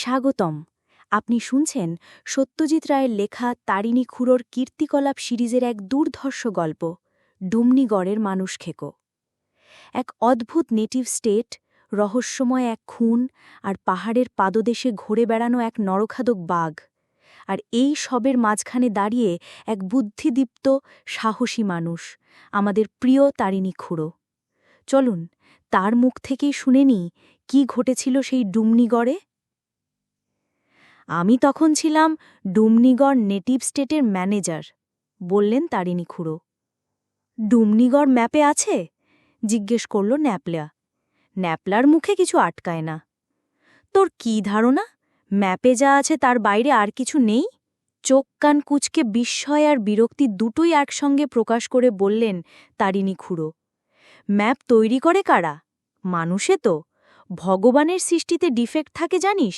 স্বাগতম। আপনি শুনছেন সত্যজিৎ রায়ের লেখা তারিণী খুড়োর কীর্তিকলাপ সিরিজের এক দুর্ধর্ষ গল্প, ডুমনিগড়ের মানুষ খেকো। এক অদ্ভুত নেটিভ স্টেট, রহস্যময় এক খুন আর পাহাড়ের পাদদেশে ঘুরে বেড়ানো এক নরখাদক বাঘ, আর এই সবের মাঝখানে দাঁড়িয়ে এক বুদ্ধিদীপ্ত, সাহসী মানুষ, আমাদের প্রিয় তারিণী খুড়ো। চলুন, তার মুখ থেকেই শুনে নি কি ঘটেছিল সেই ডুমনিগড়ে? আমি তখন ছিলাম ডুমনিগড় নেটিভ স্টেটের ম্যানেজার, বললেন তারিণী খুড়ো। ডুমনিগড় ম্যাপে আছে? জিজ্ঞেস করল ন্যাপলা। ন্যাপলার মুখে কিছু আটকায় না। তোর কি ধারণা? ম্যাপে যা আছে তার বাইরে আর কিছু নেই? চোখ কান কুচকে বিস্ময় আর বিরক্তি দুটোই একসঙ্গে প্রকাশ করে বললেন তারিণী খুড়ো। ম্যাপ তৈরি করে কারা? মানুষে তো। ভগবানের সৃষ্টিতে ডিফেক্ট থাকে জানিস?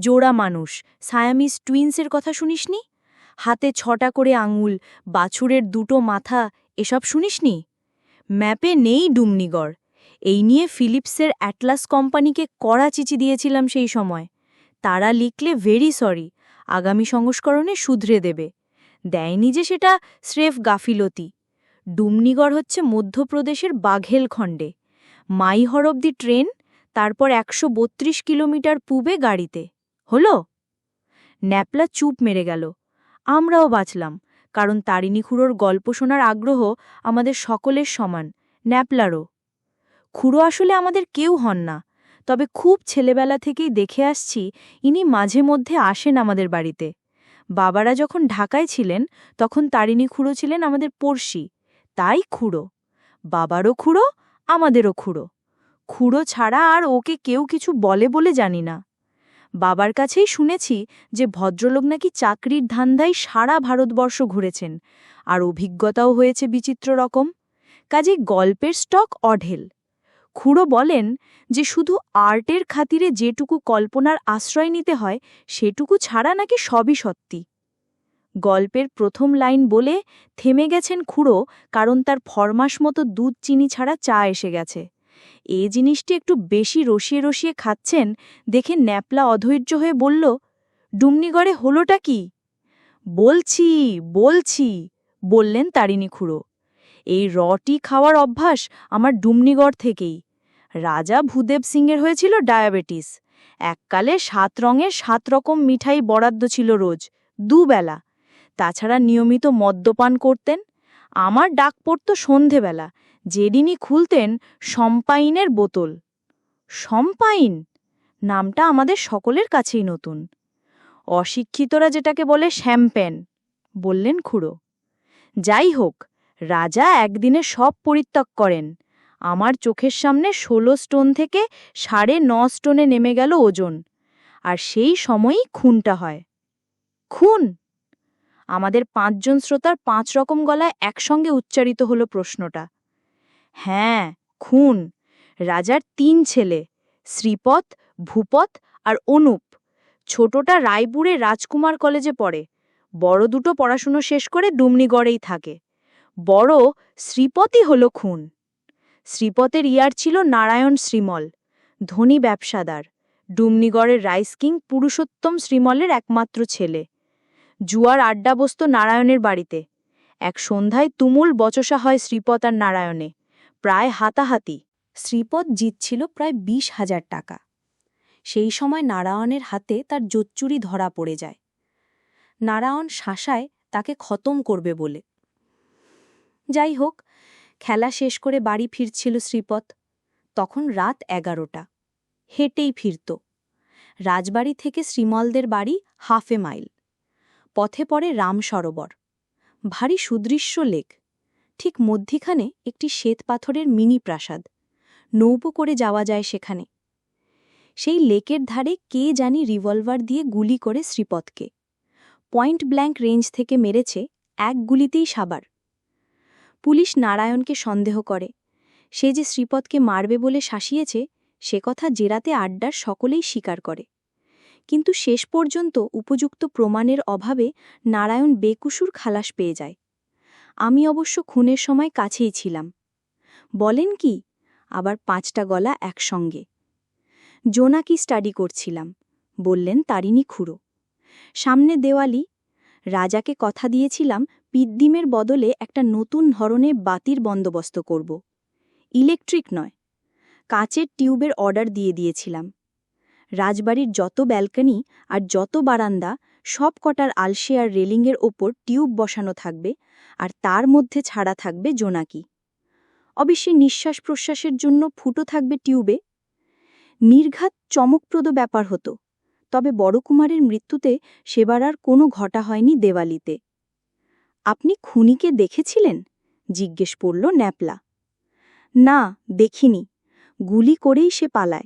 জোড়া মানুষ। সায়ামিস টুইন্সের কথা শুনিসনি? হাতে ছটা করে আঙুল, বাছুরের দুটো মাথা, এসব শুনিসনি? ম্যাপে নেই ডুমনিগড়। এই নিয়ে ফিলিপসের অ্যাটলাস কোম্পানিকে কড়া চিচি দিয়েছিলাম সেই সময়। তারা লিখলে ভেরি সরি, আগামী সংস্করণে শুধরে দেবে। দেয়নি যে সেটা স্রেফ গাফিলতি। ডুমনিগড় হচ্ছে মধ্যপ্রদেশের বাঘেলখণ্ডে মাইহর অব্দি ট্রেন, তারপর একশো বত্রিশ কিলোমিটার পূবে গাড়িতে। হলো? ন্যাপলা চুপ মেরে গেল। আমরাও বাঁচলাম, কারণ তারিণী খুড়োর গল্প শোনার আগ্রহ আমাদের সকলের সমান, ন্যাপলারও। খুড়ো আসলে আমাদের কেউ হন না, তবে খুব ছেলেবেলা থেকেই দেখে আসছি ইনি মাঝে মধ্যে আসেন আমাদের বাড়িতে। বাবারা যখন ঢাকায় ছিলেন, তখন তারিণী খুড়ো ছিলেন আমাদের পড়শি, তাই খুড়ো। বাবারও খুড়ো, আমাদেরও খুড়ো। খুড়ো ছাড়া আর ওকে কেউ কিছু বলে বলে জানি না। বাবার কাছেই শুনেছি যে ভদ্রলোক নাকি চাকরির ধান্দায় সারা ভারতবর্ষ ঘুরেছেন, আর অভিজ্ঞতাও হয়েছে বিচিত্র রকম। কাজে গল্পের স্টক অঢেল। খুড়ো বলেন যে শুধু আর্টের খাতিরে যেটুকু কল্পনার আশ্রয় নিতে হয়, সেটুকু ছাড়া নাকি সবই সত্যি। গল্পের প্রথম লাইন বলে থেমে গেছেন খুড়ো, কারণ তার ফরমাস মতো দুধ চিনি ছাড়া চা এসে গেছে। এ জিনিসটি একটু বেশি রসিয়ে রসিয়ে খাচ্ছেন দেখে ন্যাপলা অধৈর্য হয়ে বলল, ডুমনিগড়ে হলোটা কি? বলছি বলছি, বললেন তারিণী খুড়ো। এই রটি খাওয়ার অভ্যাস আমার ডুমনিগড় থেকেই। রাজা ভূদেব সিংয়ের হয়েছিল ডায়াবেটিস। এককালে সাত রঙের সাত রকম মিঠাই বরাদ্দ ছিল রোজ, দুবেলা। তাছাড়া নিয়মিত মদ্যপান করতেন। আমার ডাক পড়ত সন্ধেবেলা যেদিনই খুলতেন সম্পাইনের বোতল। সম্পাইন নামটা আমাদের সকলের কাছেই নতুন। অশিক্ষিতরা যেটাকে বলে শ্যাম্পেন, বললেন খুড়ো। যাই হোক, রাজা একদিনে সব পরিত্যাগ করেন। আমার চোখের সামনে ষোলো স্টোন থেকে সাড়ে ন স্টোনে নেমে গেল ওজন, আর সেই সময়ই খুনটা হয়। খুন? আমাদের পাঁচজন শ্রোতার পাঁচ রকম গলায় একসঙ্গে উচ্চারিত হলো প্রশ্নটা। হ্যাঁ খুন। রাজার তিন ছেলে শ্রীপদ ভূপত আর অনুপ। ছোটটা রায়পুরে রাজকুমার কলেজে পড়ে। বড় দুটো পড়াশুনো শেষ করে ডুমনিগড়েই থাকে। বড় শ্রীপতি হল খুন। শ্রীপতের ইয়ার ছিল নারায়ণ শ্রীমল, ধনী ব্যবসাদার। ডুমনিগড়ের রাইস কিং পুরুষোত্তম শ্রীমলের একমাত্র ছেলে। জুয়ার আড্ডা বসত নারায়ণের বাড়িতে। এক সন্ধ্যায় তুমুল বচসা হয় শ্রীপত আর নারায়ণে। প্রায় হাতাহাতি। শ্রীপদ জিতছিল প্রায় বিশ হাজার টাকা। সেই সময় নারায়ণের হাতে তার জোচ্চুরি ধরা পড়ে যায়। নারায়ণ শাসায় তাকে খতম করবে বলে। যাই হোক, খেলা শেষ করে বাড়ি ফিরছিল শ্রীপদ। তখন রাত এগারোটা। হেঁটেই ফিরত। রাজবাড়ি থেকে শ্রীমলদের বাড়ি হাফে মাইল। পথে পড়ে রাম সরোবর ভারী সুদৃশ্য লেক। ঠিক মধ্যিখানে একটি শ্বেত পাথরের মিনি প্রাসাদ। নৌপো করে যাওয়া যায় সেখানে। সেই লেকের ধারে কে জানি রিভলভার দিয়ে গুলি করে শ্রীপদকে পয়েন্ট ব্ল্যাঙ্ক রেঞ্জ থেকে মেরেছে এক গুলিতেই সাবার। পুলিশ নারায়ণকে সন্দেহ করে। সে যে শ্রীপদকে মারবে বলে শাসিয়েছে, সে কথা জেরাতে আড্ডার সকলেই স্বীকার করে। কিন্তু শেষ পর্যন্ত উপযুক্ত প্রমাণের অভাবে নারায়ণ বেকুসুর খালাস পেয়ে যায়। আমি অবশ্য খুনের সময় কাছেই ছিলাম। বলেন কি? আবার পাঁচটা গলা একসঙ্গে। জোনাকি স্টাডি করছিলাম, বললেন তারিণী খুড়ো। সামনে দেওয়ালি, রাজাকে কথা দিয়েছিলাম পিদ্দিমের বদলে একটা নতুন ধরনের বাতির বন্দোবস্ত করব। ইলেকট্রিক নয়, কাচের টিউবের অর্ডার দিয়ে দিয়েছিলাম। রাজবাড়ির যত ব্যালকনি আর যত বারান্দা সব কটার আলসে আর রেলিংয়ের ওপর টিউব বসানো থাকবে আর তার মধ্যে ছাড়া থাকবে জোনাকি। অবশ্যই নিঃশ্বাস প্রশ্বাসের জন্য ফুটো থাকবে টিউবে। নির্ঘাত চমকপ্রদ ব্যাপার হতো, তবে বড়কুমারের মৃত্যুতে সেবার আর কোনো ঘটা হয়নি দেওয়ালিতে। আপনি খুনিকে দেখেছিলেন? জিজ্ঞেস করল ন্যাপলা। না, দেখিনি। গুলি করেই সে পালায়,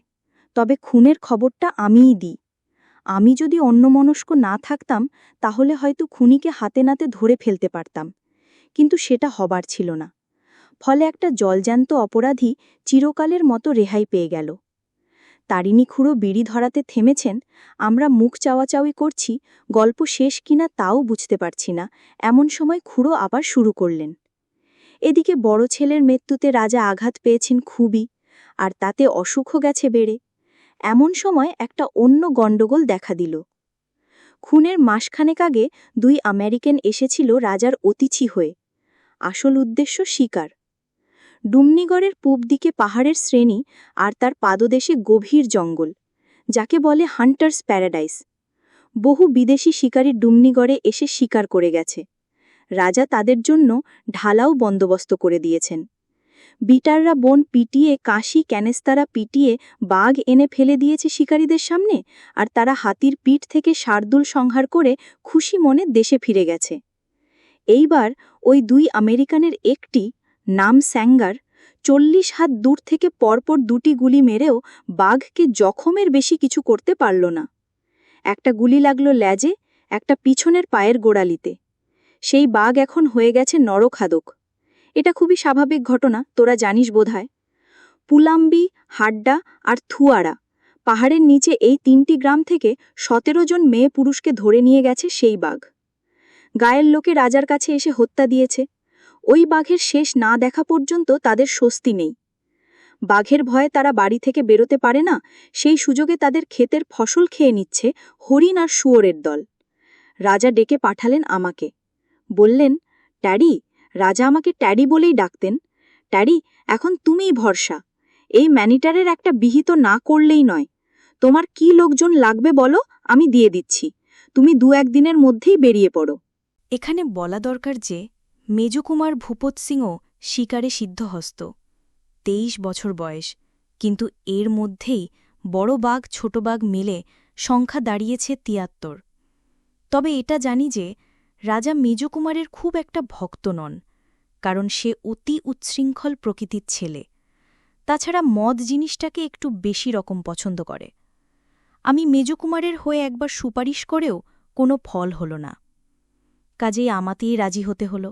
তবে খুনের খবরটা আমিই দিই। আমি যদি অন্যমনস্ক না থাকতাম, তাহলে হয়তো খুনিকে হাতে নাতে ধরে ফেলতে পারতাম। কিন্তু সেটা হবার ছিল না। ফলে একটা জলজ্যান্ত অপরাধী চিরকালের মতো রেহাই পেয়ে গেল। তারিণী খুঁড়ো বিড়ি ধরাতে থেমেছেন, আমরা মুখ চাওয়াচাওয়ি করছি, গল্প শেষ কিনা তাও বুঝতে পারছি না, এমন সময় খুঁড়ো আবার শুরু করলেন। এদিকে বড় ছেলের মৃত্যুতে রাজা আঘাত পেয়েছেন খুবই, আর তাতে অসুখও গেছে বেড়ে। এমন সময় একটা অন্য গণ্ডগোল দেখা দিল। খুনের মাসখানেক আগে দুই আমেরিকান এসেছিল রাজার অতিথি হয়ে। আসল উদ্দেশ্য শিকার। ডুমনিগড়ের পূব দিকে পাহাড়ের শ্রেণি আর তার পাদদেশে গভীর জঙ্গল, যাকে বলে হান্টার্স প্যারাডাইস। বহু বিদেশি শিকারী ডুমনিগড়ে এসে শিকার করে গেছে। রাজা তাদের জন্য ঢালাও বন্দোবস্ত করে দিয়েছেন। বিটাররা বন পিটিয়ে, কাশি ক্যানেস্তারা পিটিয়ে, বাঘ এনে ফেলে দিয়েছে শিকারীদের সামনে, আর তারা হাতির পিঠ থেকে শার্দুল সংহার করে খুশি মনে দেশে ফিরে গেছে। এইবার ওই দুই আমেরিকানের একটি, নাম স্যাঙ্গার, চল্লিশ হাত দূর থেকে পরপর দুটি গুলি মেরেও বাঘকে জখমের বেশি কিছু করতে পারল না। একটা গুলি লাগল ল্যাজে, একটা পিছনের পায়ের গোড়ালিতে। সেই বাঘ এখন হয়ে গেছে নরখাদক। এটা খুবই স্বাভাবিক ঘটনা, তোরা জানিস বোধহয়। পুলাম্বি, হাড্ডা আর থুয়ারা, পাহাড়ের নিচে এই তিনটি গ্রাম থেকে সতেরো জন মেয়ে পুরুষকে ধরে নিয়ে গেছে সেই বাঘ। গায়ের লোকে রাজার কাছে এসে হত্যা দিয়েছে। ওই বাঘের শেষ না দেখা পর্যন্ত তাদের স্বস্তি নেই। বাঘের ভয়ে তারা বাড়ি থেকে বেরোতে পারে না, সেই সুযোগে তাদের ক্ষেতের ফসল খেয়ে নিচ্ছে হরিণ আর শুয়োরের দল। রাজা ডেকে পাঠালেন আমাকে। বললেন, ট্যাডি রাজা আমাকে ট্যাডি বলেই ডাকতেন। ট্যাডি, এখন তুমিই ভরসা। এই ম্যানিটারের একটা বিহিত না করলেই নয়। তোমার কি লোকজন লাগবে বলো, আমি দিয়ে দিচ্ছি। তুমি দু একদিনের মধ্যেই বেরিয়ে পড়ো। এখানে বলা দরকার যে, মেজকুমার ভূপত সিংও শিকারে সিদ্ধহস্ত। তেইশ বছর বয়স, কিন্তু এর মধ্যেই বড় বাঘ ছোট বাঘ মিলে সংখ্যা দাঁড়িয়েছে তিয়াত্তর। তবে এটা জানি যে, রাজা মেজকুমারের খুব একটা ভক্ত নন। কারণ সে অতি উচ্ছৃঙ্খল প্রকৃতির ছেলে। তাছাড়া মদ জিনিসটাকে একটু বেশি রকম পছন্দ করে। আমি মেজকুমারের হয়ে একবার সুপারিশ করেও কোনো ফল হল না। কাজেই আমাতেই রাজি হতে হল।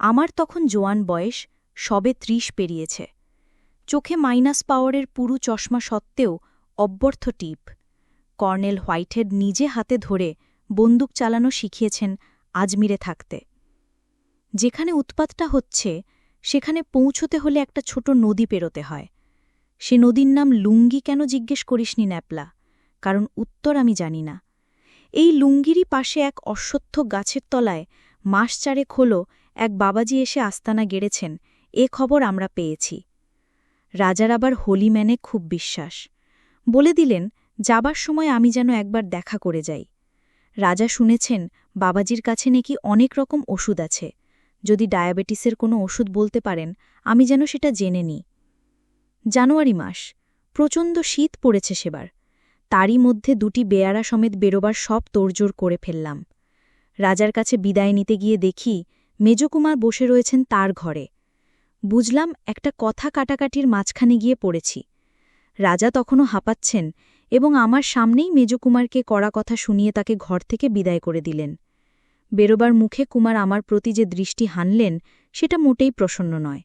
আমার তখন জোয়ান বয়স, সবে ত্রিশ পেরিয়েছে। চোখে মাইনাস পাওয়ারের পুরু চশমা সত্ত্বেও অব্যর্থ টিপ। কর্নেল হোয়াইটহেড নিজে হাতে ধরে বন্দুক চালানো শিখিয়েছেন আজমিরে থাকতে। যেখানে উৎপাতটা হচ্ছে, সেখানে পৌঁছতে হলে একটা ছোট নদী পেরোতে হয়। সে নদীর নাম লুঙ্গি কেন জিজ্ঞেস করিসনি ন্যাপলা? কারণ উত্তর আমি জানি না। এই লুঙ্গিরই পাশে এক অশ্বত্থ গাছের তলায় মাস চারেক হল এক বাবাজি এসে আস্তানা গেড়েছেন, এ খবর আমরা পেয়েছি। রাজার আবার হোলি ম্যানে খুব বিশ্বাস। বলে দিলেন, যাবার সময় আমি যেন একবার দেখা করে যাই। রাজা শুনেছেন, বাবাজির কাছে নাকি অনেক রকম ওষুধ আছে। যদি ডায়াবেটিসের কোনো ওষুধ বলতে পারেন, আমি যেন সেটা জেনে নিই। জানুয়ারি মাস, প্রচণ্ড শীত পড়েছে সেবার। তারই মধ্যে দুটি বেয়ারা সমেত বেরোবার সব তোড়জোড় করে ফেললাম। রাজার কাছে বিদায় নিতে গিয়ে দেখি মেজকুমার বসে রয়েছেন তার ঘরে। বুঝলাম একটা কথা কাটাকাটির মাঝখানে গিয়ে পড়েছি। রাজা তখনও হাঁপাচ্ছেন এবং আমার সামনেই মেজকুমারকে কড়া কথা শুনিয়ে তাকে ঘর থেকে বিদায় করে দিলেন। বেরোবার মুখে কুমার আমার প্রতি যে দৃষ্টি হানলেন, সেটা মোটেই প্রসন্ন নয়।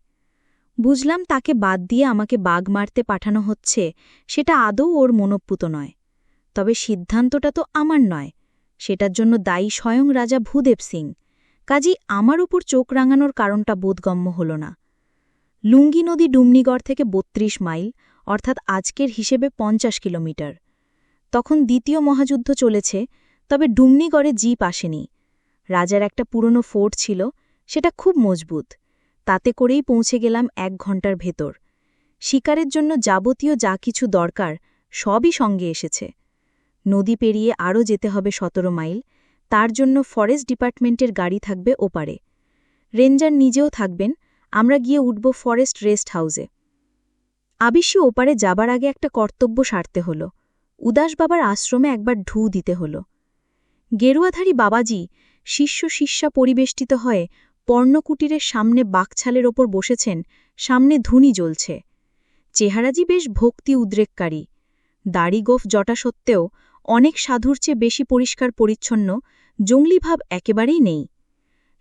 বুঝলাম তাকে বাদ দিয়ে আমাকে বাঘ মারতে পাঠানো হচ্ছে, সেটা আদৌ ওর মনোপুত নয়। তবে সিদ্ধান্তটা তো আমার নয়। সেটার জন্য দায়ী স্বয়ং রাজা ভূদেব সিং। কাজী আমার উপর চোখ রাঙানোর কারণটা বোধগম্য হল না। লুঙ্গি নদী ডুমনিগড় থেকে ৩২ মাইল, অর্থাৎ আজকের হিসেবে পঞ্চাশ কিলোমিটার। তখন দ্বিতীয় মহাযুদ্ধ চলেছে, তবে ডুমনিগড়ে জিপ আসেনি। রাজার একটা পুরনো ফোর্ট ছিল, সেটা খুব মজবুত। তাতে করেই পৌঁছে গেলাম এক ঘণ্টার ভেতর। শিকারের জন্য যাবতীয় যা কিছু দরকার, সবই সঙ্গে এসেছে। নদী পেরিয়ে আরও যেতে হবে সতেরো মাইল, তার জন্য ফরেস্ট ডিপার্টমেন্টের গাড়ি থাকবে ওপারে। রেঞ্জার নিজেও থাকবেন, আমরা গিয়ে উঠব ফরেস্ট রেস্ট হাউসে। আবিষ্য ওপারে যাবার আগে একটা কর্তব্য সারতে হল। উদাস বাবার আশ্রমে একবার ঢু দিতে হল। গেরুয়াধারী বাবাজি শিষ্য শিষ্যা পরিবেষ্টিত হয়ে পর্ণকুটিরের সামনে বাকছালের ওপর বসেছেন, সামনে ধুনি জ্বলছে। চেহারাজি বেশ ভক্তি উদ্রেককারী। দাড়ি গোফ জটা সত্ত্বেও অনেক সাধুর চেয়ে বেশি পরিষ্কার পরিচ্ছন্ন জঙ্গলিভাব একেবারেই নেই।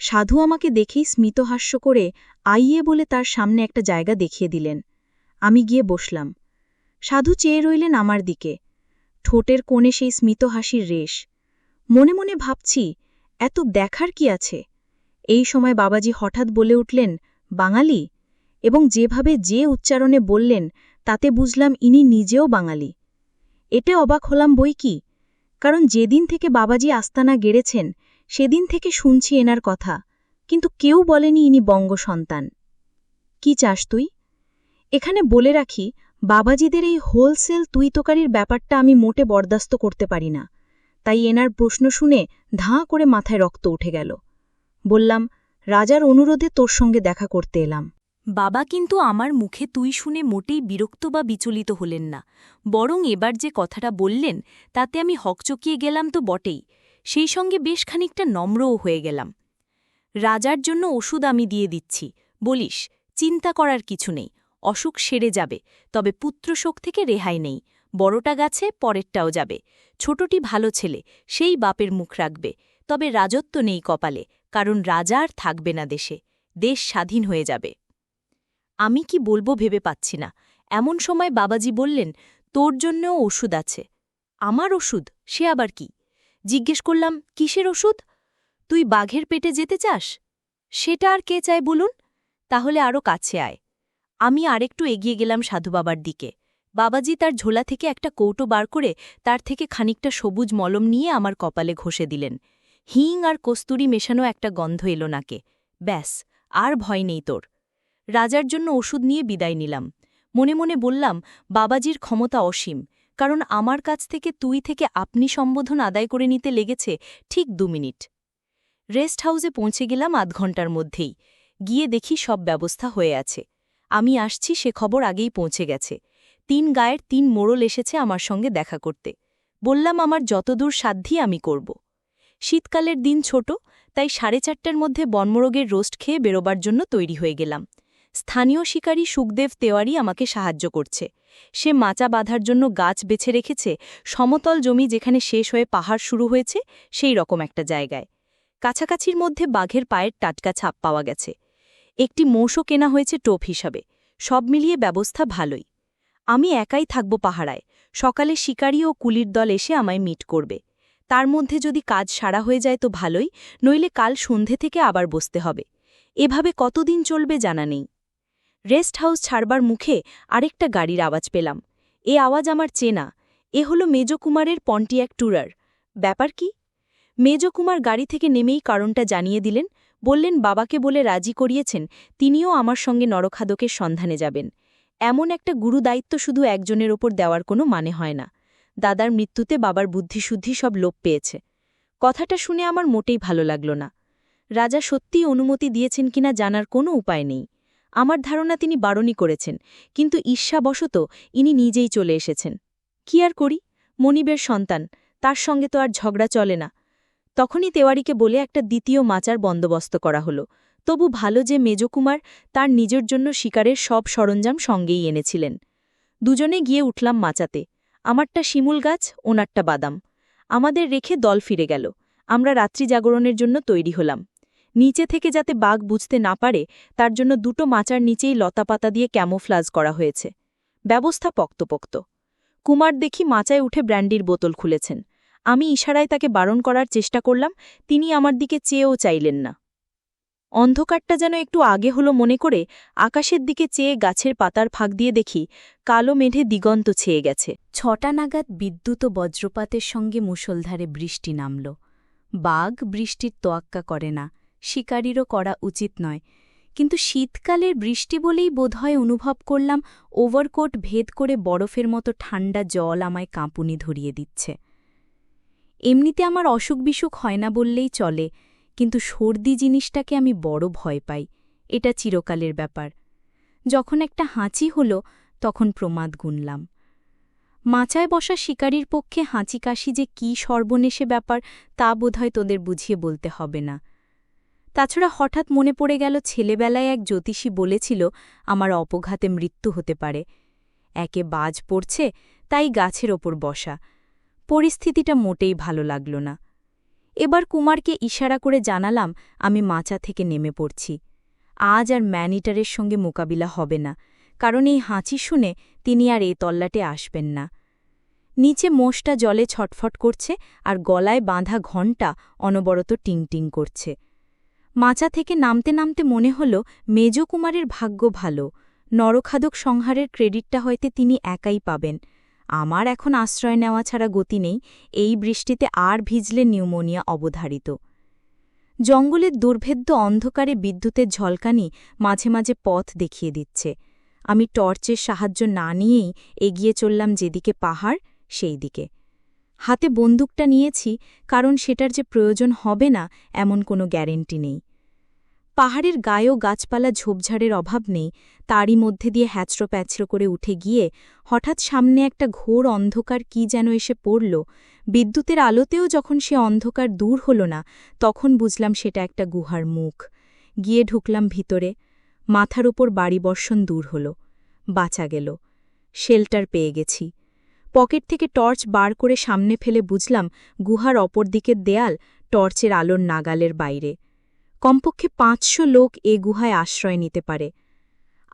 সাধু আমাকে দেখেই স্মিতহাস্য করে আইয়ে বলে তার সামনে একটা জায়গা দেখিয়ে দিলেন। আমি গিয়ে বসলাম। সাধু চেয়ে রইলেন আমার দিকে। ঠোঁটের কোণে সেই স্মিত হাসির রেশ। মনে মনে ভাবছি এত দেখার কি আছে? এই সময় বাবাজি হঠাৎ বলে উঠলেন, বাঙালি? এবং যেভাবে যে উচ্চারণে বললেন, তাতে বুঝলাম ইনি নিজেও বাঙালি। এতে অবাক হলাম বই কি? কারণ যেদিন থেকে বাবাজি আস্তানা গেড়েছেন, সেদিন থেকে শুনছি এনার কথা, কিন্তু কেউ বলেনি ইনি বঙ্গ সন্তান। কি চাস তুই? এখানে বলে রাখি, বাবাজিদের এই হোলসেল তুই তোকারির ব্যাপারটা আমি মোটে বরদাস্ত করতে পারি না। তাই এনার প্রশ্ন শুনে ধাঁ করে মাথায় রক্ত উঠে গেল। বললাম, রাজার অনুরোধে তোর সঙ্গে দেখা করতে এলাম। বাবা কিন্তু আমার মুখে তুই শুনে মোটেই বিরক্ত বা বিচলিত হলেন না। বরং এবার যে কথাটা বললেন, তাতে আমি হকচকিয়ে গেলাম তো বটেই। সেই সঙ্গে বেশ খানিকটা নম্রও হয়ে গেলাম। রাজার জন্য ওষুধ আমি দিয়ে দিচ্ছি। বলিস, চিন্তা করার কিছু নেই। অসুখ সেরে যাবে, তবে পুত্রশোক থেকে রেহাই নেই। বড়টা গাছে, পরেরটাও যাবে। ছোটটি ভালো ছেলে, সেই বাপের মুখ রাখবে। তবে রাজত্ব নেই কপালে, কারণ রাজা আর থাকবে না দেশে। দেশ স্বাধীন হয়ে যাবে। আমি কি বলব ভেবে পাচ্ছি না। এমন সময় বাবাজি বললেন, তোর জন্যও ওষুধ আছে। আমার ওষুধ? সে আবার কি? জিজ্ঞেস করলাম, কিসের ওষুধ? তুই বাঘের পেটে যেতে চাস? সেটা আর কে চায় বলুন? তাহলে আরও কাছে আয়। আমি আরেকটু এগিয়ে গেলাম সাধু বাবার দিকে। বাবাজি তার ঝোলা থেকে একটা কৌটো বার করে তার থেকে খানিকটা সবুজ মলম নিয়ে আমার কপালে ঘষে দিলেন। হিং আর কস্তুরি মেশানো একটা গন্ধ এলো নাকে। ব্যাস, আর ভয় নেই তোর। রাজার জন্য ওষুধ নিয়ে বিদায় নিলাম। মনে মনে বললাম, বাবাজির ক্ষমতা অসীম, কারণ আমার কাছ থেকে তুই থেকে আপনি সম্বোধন আদায় করে নিতে লেগেছে ঠিক দু মিনিট। রেস্ট হাউসে পৌঁছে গেলাম আধ ঘণ্টার মধ্যেই। গিয়ে দেখি সব ব্যবস্থা হয়ে আছে। আমি আসছি, সে খবর আগেই পৌঁছে গেছে। তিন গায়ের তিন মোড়ল এসেছে আমার সঙ্গে দেখা করতে। বললাম, আমার যতদূর সাধ্যই আমি করব। শীতকালের দিন ছোট, তাই সাড়ে চারটার মধ্যে বনমরগের রোস্ট খেয়ে বেরোবার জন্য তৈরি হয়ে গেলাম। স্থানীয় শিকারী সুখদেব তেওয়ারি আমাকে সাহায্য করছে। সে মাচা বাঁধার জন্য গাছ বেছে রেখেছে, সমতল জমি যেখানে শেষ হয়ে পাহাড় শুরু হয়েছে, সেই রকম একটা জায়গায়। কাছাকাছির মধ্যে বাঘের পায়ের টাটকা ছাপ পাওয়া গেছে। একটি মোষও কেনা হয়েছে টোপ হিসাবে। সব মিলিয়ে ব্যবস্থা ভালোই। আমি একাই থাকব পাহারায়। সকালে শিকারী ও কুলির দল এসে আমায় মিট করবে। তার মধ্যে যদি কাজ সারা হয়ে যায় তো ভালোই, নইলে কাল সন্ধে থেকে আবার বসতে হবে। এভাবে কতদিন চলবে জানা নেই। রেস্ট হাউস ছাড়বার মুখে আরেকটা গাড়ির আওয়াজ পেলাম। এ আওয়াজ আমার চেনা। এ হল মেজকুমারের পন্টিয়াক ট্যুরার ব্যাপার কি? মেজকুমার গাড়ি থেকে নেমেই কারণটা জানিয়ে দিলেন, বললেন বাবাকে বলে রাজি করিয়েছেন, তিনিও আমার সঙ্গে নরখাদকের সন্ধানে যাবেন। এমন একটা গুরু দায়িত্ব শুধু একজনের ওপর দেওয়ার কোনো মানে হয় না। দাদার মৃত্যুতে বাবার বুদ্ধিশুদ্ধি সব লোপ পেয়েছে। কথাটা শুনে আমার মোটেই ভালো লাগল না। রাজা সত্যিই অনুমতি দিয়েছেন কিনা জানার কোনো উপায় নেই। আমার ধারণা তিনি বারণই করেছেন, কিন্তু ঈর্ষাবশত ইনি নিজেই চলে এসেছেন। কি আর করি? মনিবের সন্তান, তার সঙ্গে তো আর ঝগড়া চলে না। তখনই তেওয়ারিকে বলে একটা দ্বিতীয় মাচার বন্দোবস্ত করা হলো। তবু ভালো যে মেজকুমার তার নিজের জন্য শিকারের সব সরঞ্জাম সঙ্গেই এনেছিলেন। দুজনে গিয়ে উঠলাম মাচাতে। আমারটা শিমুল গাছ, ওনারটা বাদাম। আমাদের রেখে দল ফিরে গেল। আমরা রাত্রি জাগরণের জন্য তৈরি হলাম। নিচে থেকে যাতে বাঘ বুঝতে না পারে, তার জন্য দুটো মাচার নিচেই লতাপাতা দিয়ে ক্যামোফ্লাজ করা হয়েছে। ব্যবস্থা পক্তপোক্ত। কুমার দেখি মাচায় উঠে ব্র্যান্ডির বোতল খুলেছেন। আমি ইশারায় তাকে বারণ করার চেষ্টা করলাম, তিনি আমার দিকে চেয়েও চাইলেন না। অন্ধকারটা যেন একটু আগে হলো মনে করে আকাশের দিকে চেয়ে গাছের পাতার ফাঁক দিয়ে দেখি কালো মেঘে দিগন্ত ছেয়ে গেছে। ছটা নাগাদ বিদ্যুৎ ও বজ্রপাতের সঙ্গে মুষলধারে বৃষ্টি নামল। বাঘ বৃষ্টির তোয়াক্কা করে না, শিকারীরও করা উচিত নয়। কিন্তু শীতকালের বৃষ্টি বলেই বোধহয় অনুভব করলাম ওভারকোট ভেদ করে বরফের মতো ঠান্ডা জল আমায় কাঁপুনি ধরিয়ে দিচ্ছে। এমনিতে আমার অসুখ বিসুখ হয় না বললেই চলে। কিন্তু সর্দি জিনিসটাকে আমি বড় ভয় পাই, এটা চিরকালের ব্যাপার। যখন একটা হাঁচি হলো, তখন প্রমাদ গুনলাম। মাচায় বসা শিকারীর পক্ষে হাঁচি কাশি যে কী সর্বনেশে ব্যাপার, তা বোধহয় তোদের বুঝিয়ে বলতে হবে না। তাছাড়া হঠাৎ মনে পড়ে গেল, ছেলেবেলায় এক জ্যোতিষী বলেছিল, আমার অপঘাতে মৃত্যু হতে পারে। একে বাজ পড়ছে, তাই গাছের ওপর বসা। পরিস্থিতিটা মোটেই ভালো লাগল না। এবার কুমারকে ইশারা করে জানালাম, আমি মাচা থেকে নেমে পড়ছি। আজ আর ম্যানিটারের সঙ্গে মোকাবিলা হবে না, কারণ এই হাঁচি শুনে তিনি আর এ তল্লাটে আসবেন না। নিচে মোষটা জলে ছটফট করছে আর গলায় বাঁধা ঘণ্টা অনবরত টিংটিং করছে। মাচা থেকে নামতে নামতে মনে হল মেজ কুমারের ভাগ্য ভালো, নরখাদক সংহারের ক্রেডিটটা হয়তো তিনি একাই পাবেন। আমার এখন আশ্রয় নেওয়া ছাড়া গতি নেই, এই বৃষ্টিতে আর ভিজলে নিউমোনিয়া অবধারিত। জঙ্গলের দুর্ভেদ্য অন্ধকারে বিদ্যুতের ঝলকানি মাঝে মাঝে পথ দেখিয়ে দিচ্ছে। আমি টর্চের সাহায্য না নিয়েই এগিয়ে চললাম যেদিকে পাহাড়, সেই দিকে। হাতে বন্দুকটা নিয়েছি, কারণ সেটার যে প্রয়োজন হবে না, এমন কোনো গ্যারেন্টি নেই। পাহাড়ের গায়েও গাছপালা ঝোপঝাড়ের অভাব নেই, তারই মধ্যে দিয়ে হ্যাচড়ো প্যাচড়ো করে উঠে গিয়ে হঠাৎ সামনে একটা ঘোর অন্ধকার কি যেন এসে পড়ল। বিদ্যুতের আলোতেও যখন সে অন্ধকার দূর হল না, তখন বুঝলাম সেটা একটা গুহার মুখ। গিয়ে ঢুকলাম ভিতরে। মাথার ওপর বাড়ি বর্ষণ দূর হল। বাঁচা গেল। শেল্টার পেয়ে গেছি। পকেট থেকে টর্চ বার করে সামনে ফেলে বুঝলাম, গুহার অপর দিকের দেয়াল টর্চের আলোর নাগালের বাইরে। কমপক্ষে পাঁচশো লোক এ গুহায় আশ্রয় নিতে পারে।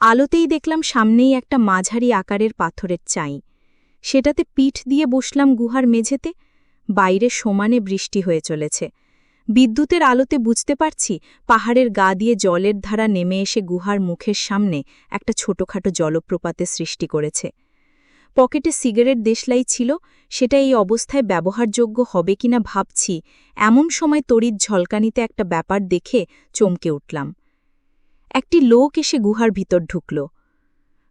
আলোতেই দেখলাম সামনেই একটা মাঝারি আকারের পাথরের চাই। সেটাতে পিঠ দিয়ে বসলাম গুহার মেঝেতে। বাইরে সমানে বৃষ্টি হয়ে চলেছে। বিদ্যুতের আলোতে বুঝতে পারছি পাহাড়ের গা দিয়ে জলের ধারা নেমে এসে গুহার মুখের সামনে একটা ছোটখাটো জলপ্রপাতে সৃষ্টি করেছে। পকেটে সিগারেট দেশলাই ছিল, সেটা এই অবস্থায় ব্যবহারযোগ্য হবে কিনা ভাবছি, এমন সময় তড়িৎ ঝলকানিতে একটা ব্যাপার দেখে চমকে উঠলাম। একটি লোক এসে গুহার ভিতর ঢুকল।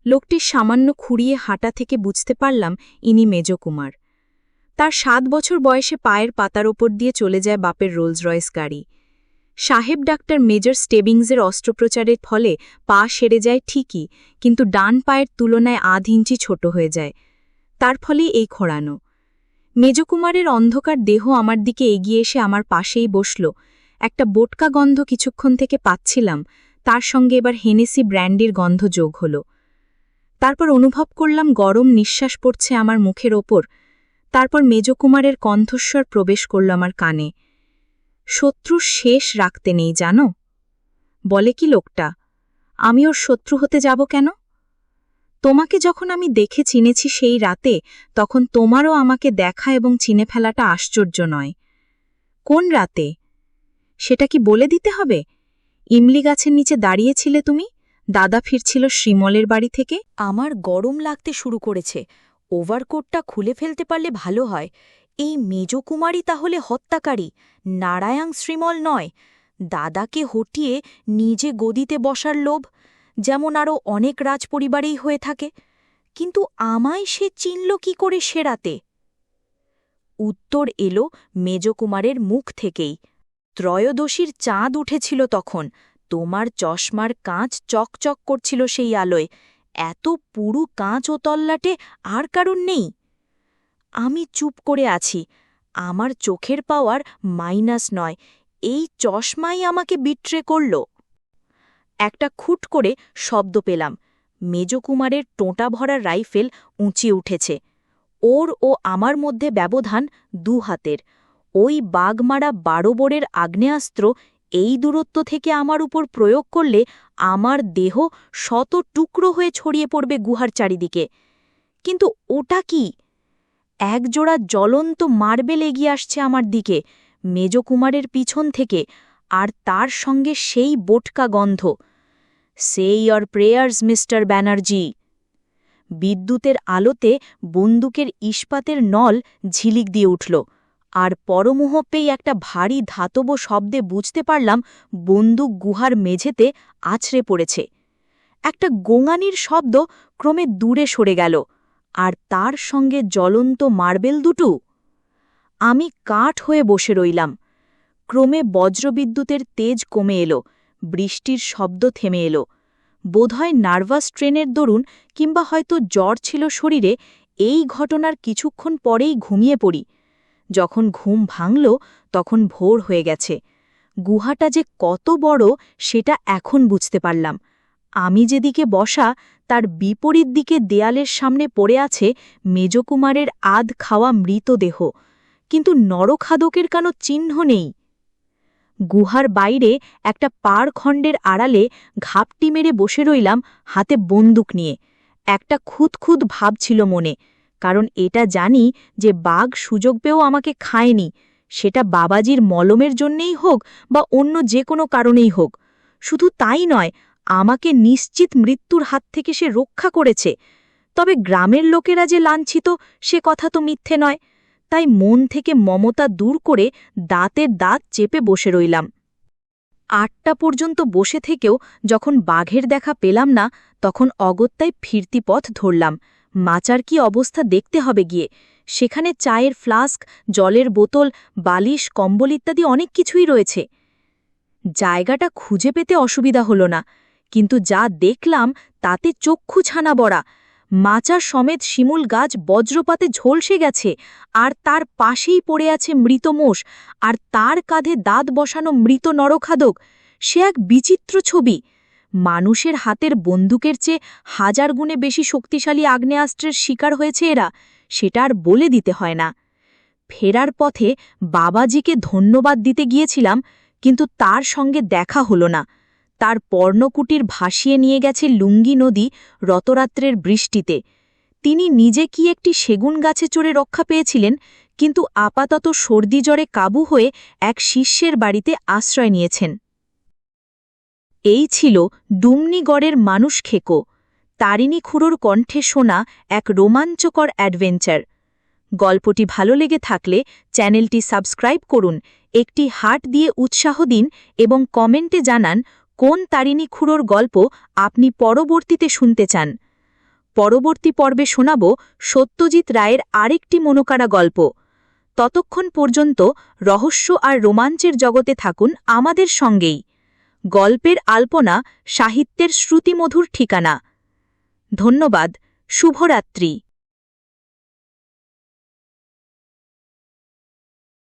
লোকটির সামান্য খুঁড়িয়ে হাঁটা থেকে বুঝতে পারলাম ইনি মেজকুমার। তার সাত বছর বয়সে পায়ের পাতার ওপর দিয়ে চলে যায় বাপের রোলস রয়েস গাড়ি। সাহেব ডাক্তার মেজর স্টেবিংসের অস্ত্রোপচারের ফলে পা সেরে যায় ঠিকই, কিন্তু ডান পায়ের তুলনায় আধ ইঞ্চি ছোট হয়ে যায়। তার ফলেই এই খোড়ানো মেজকুমারের অন্ধকার দেহ আমার দিকে এগিয়ে এসে আমার পাশেই বসল। একটা বোটকা গন্ধ কিছুক্ষণ থেকে পাচ্ছিলাম, তার সঙ্গে এবার হেনেসি ব্র্যান্ডির গন্ধ যোগ হল। তারপর অনুভব করলাম গরম নিঃশ্বাস পড়ছে আমার মুখের ওপর। তারপর মেজকুমারের কণ্ঠস্বর প্রবেশ করল আমার কানে। শত্রু শেষ রাখতে নেই, জানো? বলে কি লোকটা, আমি ওর শত্রু হতে যাব কেন? তোমাকে যখন আমি দেখে চিনেছি সেই রাতে, তখন তোমারও আমাকে দেখা এবং চিনে ফেলাটা আশ্চর্য নয়। কোন রাতে? সেটা কি বলে দিতে হবে? ইমলি গাছের নিচে দাঁড়িয়েছিলে তুমি? দাদা ফিরছিল শ্রীমলের বাড়ি থেকে? আমার গরম লাগতে শুরু করেছে। ওভারকোটটা খুলে ফেলতে পারলে ভালো হয়। এই মেজকুমারী তাহলে হত্যাকারী, নারায়ণ শ্রীমল নয়। দাদাকে হটিয়ে নিজে গদিতে বসার লোভ, যেমন আরও অনেক রাজপরিবারেই হয়ে থাকে। কিন্তু আমায় সে চিনল কি করে সেরাতে? উত্তর এলো মেজকুমারের মুখ থেকেই। ত্রয়োদশীর চাঁদ উঠেছিল তখন। তোমার চশমার কাঁচ চকচক করছিল সেই আলোয়। এত পুরু কাঁচ ও তল্লাটে আর কারণ নেই? আমি চুপ করে আছি। আমার চোখের পাওয়ার মাইনাস নয়। এই চশমাই আমাকে বিট্রে করল। একটা খুট করে শব্দ পেলাম। মেজকুমারের টোঁটা ভরা রাইফেল উঁচিয়ে উঠেছে। ওর ও আমার মধ্যে ব্যবধান দু হাতের। ওই বাঘমারা বারো বোরের আগ্নেয়াস্ত্র এই দূরত্ব থেকে আমার উপর প্রয়োগ করলে আমার দেহ শত টুকরো হয়ে ছড়িয়ে পড়বে গুহার চারিদিকে। কিন্তু ওটা কি? একজোড়া জ্বলন্ত মার্বেল এগিয়ে আসছে আমার দিকে, মেজকুমারের পিছন থেকে, আর তার সঙ্গে সেই বোটকা গন্ধ। Say your prayers, mister Banerjee. বিদ্যুতের আলোতে বন্দুকের ইস্পাতের নল ঝিলিক দিয়ে উঠল, আর পরমুহূর্তেই একটা ভারী ধাতব শব্দে বুঝতে পারলাম বন্দুক গুহার মেঝেতে আছড়ে পড়েছে। একটা গোঙানির শব্দ ক্রমে দূরে সরে গেল। আর তার সঙ্গে জ্বলন্ত মার্বেল দুটো? আমি কাঠ হয়ে বসে রইলাম। ক্রমে বজ্রবিদ্যুতের তেজ কমে এলো, বৃষ্টির শব্দ থেমে এলো। বোধহয় নার্ভাস ট্রেনের দরুন কিংবা হয়তো জ্বর ছিল শরীরে, এই ঘটনার কিছুক্ষণ পরেই ঘুমিয়ে পড়ি। যখন ঘুম ভাঙল, তখন ভোর হয়ে গেছে। গুহাটা যে কত বড়, সেটা এখন বুঝতে পারলাম। আমি যেদিকে বসা, তার বিপরীত দিকে দেয়ালের সামনে পড়ে আছে মেজকুমারের আধ খাওয়া মৃতদেহ। কিন্তু নরখাদকের কানো চিহ্ন নেই? গুহার বাইরে একটা পাড়খণ্ডের আড়ালে ঘাপটি মেরে বসে রইলাম হাতে বন্দুক নিয়ে। একটা খুঁতখুত ভাব ছিল মনে, কারণ এটা জানি যে বাঘ সুযোগ পেয়েও আমাকে খায়নি। সেটা বাবাজির মলমের জন্যেই হোক বা অন্য যে কোনো কারণেই হোক। শুধু তাই নয় আমাকে নিশ্চিত মৃত্যুর হাত থেকে সে রক্ষা করেছে। তবে গ্রামের লোকেরা যে লাঞ্ছিত, সে কথা তো মিথ্যে নয়। তাই মন থেকে মমতা দূর করে দাঁতের দাঁত চেপে বসে রইলাম। আটটা পর্যন্ত বসে থেকেও যখন বাঘের দেখা পেলাম না, তখন অগত্যায় ফিরতি পথ ধরলাম। মাচার কি অবস্থা দেখতে হবে গিয়ে। সেখানে চায়ের ফ্লাস্ক, জলের বোতল, বালিশ, কম্বল ইত্যাদি অনেক কিছুই রয়েছে। জায়গাটা খুঁজে পেতে অসুবিধা হলো না। কিন্তু যা দেখলাম, তাতে চক্ষু ছানা বড়া। মাচার সমেত শিমুল গাছ বজ্রপাতে ঝলসে গেছে, আর তার পাশেই পড়ে আছে মৃত মোষ, আর তার কাঁধে দাঁত বসানো মৃত নরখাদক। সে এক বিচিত্র ছবি। মানুষের হাতের বন্দুকের চেয়ে হাজার গুণে বেশি শক্তিশালী আগ্নেয়াস্ত্রের শিকার হয়েছে এরা, সেটা আর বলে দিতে হয় না। ফেরার পথে বাবাজিকে ধন্যবাদ দিতে গিয়েছিলাম, কিন্তু তার সঙ্গে দেখা হলো না। তার পর্ণকুটির ভাসিয়ে নিয়ে গেছে লুঙ্গি নদী রতরাত্রের বৃষ্টিতে। তিনি নিজে কি একটি সেগুন গাছে চড়ে রক্ষা পেয়েছিলেন, কিন্তু আপাতত সর্দি জ্বরে কাবু হয়ে এক শিষ্যের বাড়িতে আশ্রয় নিয়েছেন। এই ছিল ডুমনিগড়ের মানুষ খেকো। তারিণী খুড়োর কণ্ঠে শোনা এক রোমাঞ্চকর অ্যাডভেঞ্চার। গল্পটি ভালো লেগে থাকলে চ্যানেলটি সাবস্ক্রাইব করুন, একটি হাট দিয়ে উৎসাহ দিন এবং কমেন্টে জানান কোন তারিণী খুড়োর গল্প আপনি পরবর্তীতে শুনতে চান? পরবর্তী পর্বে শোনাব সত্যজিৎ রায়ের আরেকটি মনোকারা গল্প। ততক্ষণ পর্যন্ত রহস্য আর রোমাঞ্চের জগতে থাকুন আমাদের সঙ্গেই। গল্পের আলপনা সাহিত্যের শ্রুতিমধুর ঠিকানা। ধন্যবাদ, শুভরাত্রি।